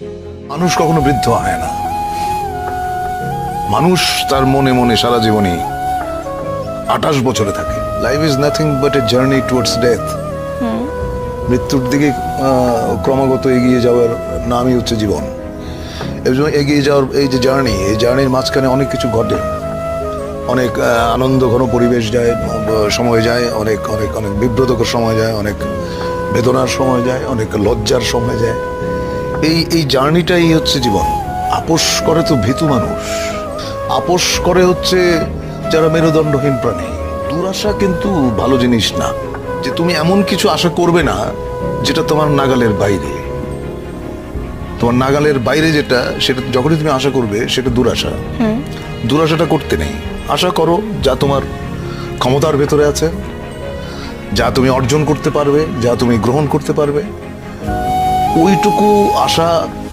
মানুষ কখনো বৃদ্ধ হয় না। মানুষ তার মনে মনে সারা জীবনে আঠাশ বছরে থাকে। Life is nothing but a journey towards death মৃত্যুর দিকে ক্রমাগত এগিয়ে যাওয়ার নামই হচ্ছে জীবন। এই জন্য এগিয়ে যাওয়ার এই যে জার্নি এই জার্নির মাঝখানে অনেক কিছু ঘটে। অনেক আনন্দ ঘন পরিবেশ যায় সময় যায় অনেক অনেক অনেক বিব্রতকর সময় যায় অনেক বেদনার সময় যায় অনেক লজ্জার সময় যায়। এই এই জার্নিটাই হচ্ছে জীবন। আপোষ করে তো ভীতু মানুষ। আপোষ করে হচ্ছে যারা মেরুদণ্ডহীন প্রাণী। দুরাশা কিন্তু ভালো জিনিস না যে তুমি এমন কিছু আশা করবে না যেটা তোমার নাগালের বাইরে। তোমার নাগালের বাইরে যেটা সেটা যখনই তুমি আশা করবে সেটা দুরাশা। দুরাশাটা করতে নেই। আশা করো যা তোমার ক্ষমতার ভেতরে আছে যা তুমি অর্জন করতে পারবে যা তুমি গ্রহণ করতে পারবে। ওইটুকু আশা